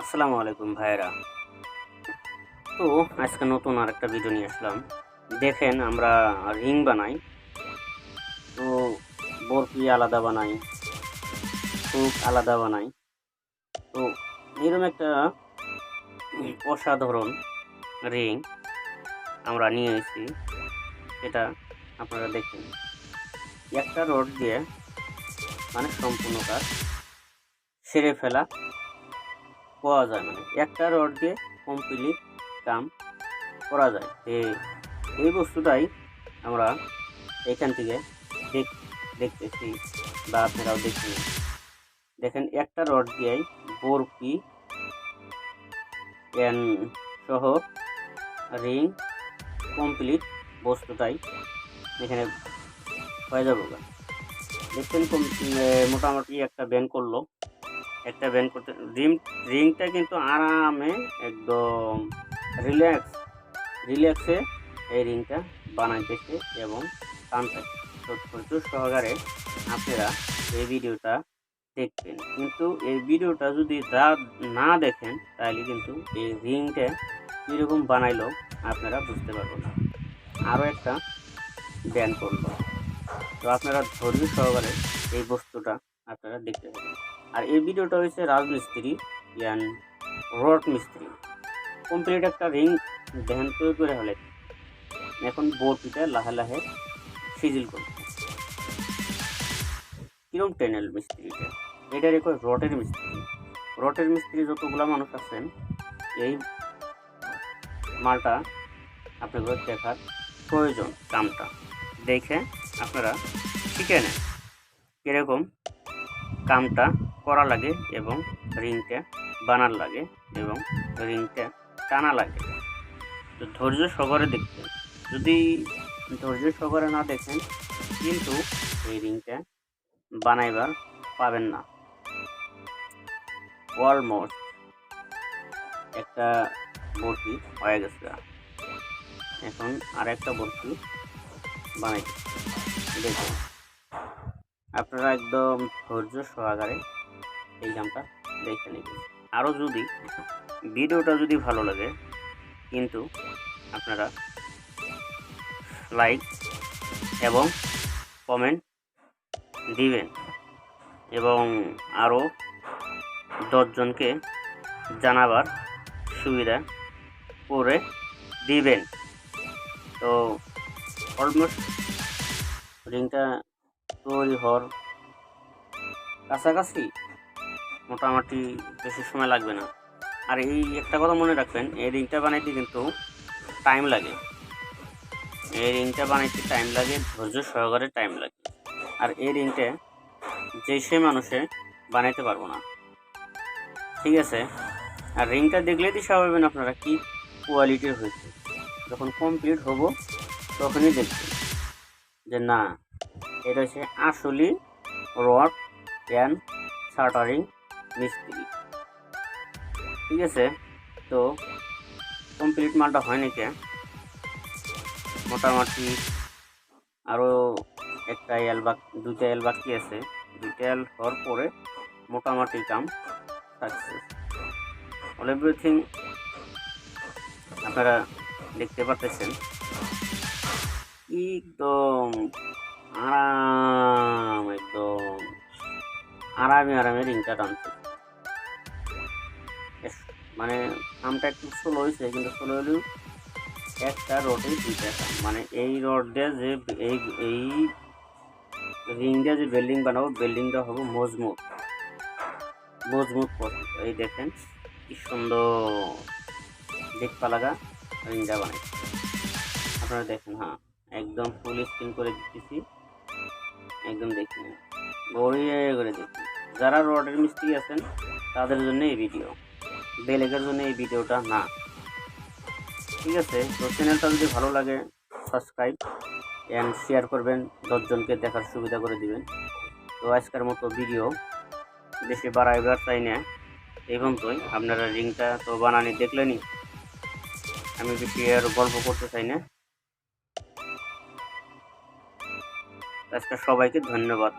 আসসালামু আলাইকুম ভাইরা তো আজকে নতুন আর একটা ভিডিও নিয়ে আসলাম। দেখেন আমরা রিং বানাই, তো বরফি আলাদা বানাই সুপ আলাদা বানাই। তো এরকম একটা অসাধারণ রিং আমরা নিয়ে এসেছি। সেটা আপনারা দেখেন। একটা রড দিয়ে মানে সম্পূর্ণ কাজ সেরে ফেলা। পাওয়া যায় মানে একটা রড দিয়ে কমপ্লিট কাম করা যায়। এই এই বস্তুটাই আমরা এখান থেকে দেখ, দেখতেছি বা আপনারাও দেখছেন। দেখেন, একটা রড দিয়েই বরফি সহ রিং কমপ্লিট বস্তুটাই এখানে হয়ে যাবে। দেখছেন মোটামুটি একটা ব্যান করল। একটা ব্যান করতে রিম রিংটা কিন্তু আরামে একদম রিল্যাক্স রিল্যাক্সে এই রিংটা বানাইতেছে এবং টানতেছে। ধৈর্য সহকারে আপনারা এই ভিডিওটা দেখবেন। কিন্তু এই ভিডিওটা যদি না দেখেন, তাহলে কিন্তু এই রিংটা কীরকম বানাইলো আপনারা বুঝতে পারবেন না। আরও একটা ব্যান করল। তো আপনারা ধৈর্য সহকারে এই বস্তুটা আপনারা দেখতে পাবেন। আর এই ভিডিওটা হয়েছে রাজমিস্ত্রি ইয়ান রড মিস্ত্রি। কমপ্লিট একটা রিং ধ্যান তৈরি করে হলে। এখন বোর্ডটা লাহে লাহে সিজিল করবে। কিরম টেনেল মিস্ত্রিটা এটা? রেখো রটের মিস্ত্রি। রটের মিস্ত্রি যতগুলা মানুষ আছেন, এই মালটা আপনাদের দেখার প্রয়োজন কামটা দেখে আপনারা শিখে নেন। কীরকম কামটা করা লাগে এবং রিংটা বানার লাগে এবং রিংটা টানা লাগে। তো ধৈর্য সহকারে দেখতে যদি ধৈর্য সহকারে না দেখেন, কিন্তু এই রিংটা বানাইবার পাবেন না। অলমোস্ট একটা বরফি হয়ে গেছে। এখন আর একটা বরফি বানাই। দেখুন। আপনারা একদম ধৈর্য সহকারে এই গানটা দেখে নেবেন আরও যদি ভিডিওটা যদি ভালো লাগে, কিন্তু আপনারা লাইক এবং কমেন্ট দিবেন এবং আরও দশজনকে জানাবার সুবিধা করে দিবেন। তো অলমোস্ট রিংটা তৈরি হওয়ার কাছাকাছি মোটামুটি বেশি সময় লাগবে না। আর এই একটা কথা মনে রাখবেন, এই রিংটা বানাইতে কিন্তু টাইম লাগে। এই রিংটা বানাইতে টাইম লাগে, ধৈর্য সহকারে টাইম লাগে। আর এই রিংটা যে সে মানুষে বানাইতে পারব না। ঠিক আছে? আর রিংটা দেখলেই দিশা পাবেন আপনারা কি কোয়ালিটির হয়েছে। যখন কমপ্লিট হব, তখনই দেখবেন যে না, এটা হচ্ছে আসলে রড অ্যান্ড শাটারিং মিস্ত্রি। ঠিক আছে, তো কমপ্লিট মালটা হয় নাকি মোটামুটি আরও একটা এল বাক দুইটা এল বাকি আছে। দুইটা এল হওয়ার পরে মোটামুটি কাম সাকসেস অল এভরিথিং আপনারা দেখতে পাচ্ছেন একদম আরামে আরামে রিংটা টানছে। মানে আমটা একটু স্লো হয়েছে, কিন্তু স্লো হলেও একটা রোডে দুইটা কাম মানে এই রড যে এই এই রিং যে বিল্ডিং বানাবো বিল্ডিংটা হবে মজবুত। মজবুত পথ। এই দেখেন কি সুন্দর দেখপা লাগা রিংটা বানাই। আপনারা দেখেন হ্যাঁ একদম ফুল স্ক্রিন করে দিতেছি। একদম দেখি বড়িয়ে করে দেখি যারা রডের মিস্ত্রি আছেন, তাদের জন্য এই ভিডিও বেলেগের জন্য এই ভিডিওটা না। ঠিক আছে, তো চ্যানেলটা যদি ভালো লাগে সাবস্ক্রাইব অ্যান্ড শেয়ার করবেন, দশজনকে দেখার সুবিধা করে দিবেন। তো আজকের মতো ভিডিও বেশি বাড়াইবার চাই না। এই পর্যন্তই। আপনারা রিংটা তো বানানি দেখলেনি আমি বেশি আর গল্প করতে চাই না। আজকে সবাইকে ধন্যবাদ।